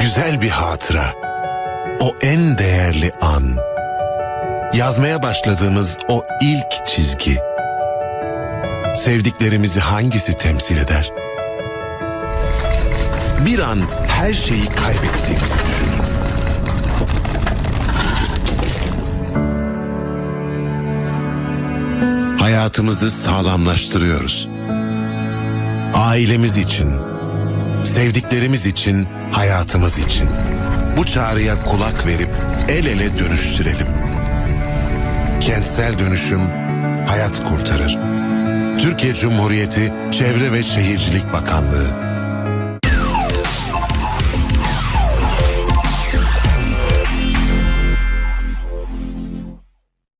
güzel bir hatıra. O en değerli an. Yazmaya başladığımız o ilk çizgi. Sevdiklerimizi hangisi temsil eder? Bir an her şeyi kaybettiğimizi düşünün. Hayatımızı sağlamlaştırıyoruz. Ailemiz için, sevdiklerimiz için, hayatımız için. Bu çağrıya kulak verip el ele dönüştürelim. Kentsel dönüşüm hayat kurtarır. Türkiye Cumhuriyeti Çevre ve Şehircilik Bakanlığı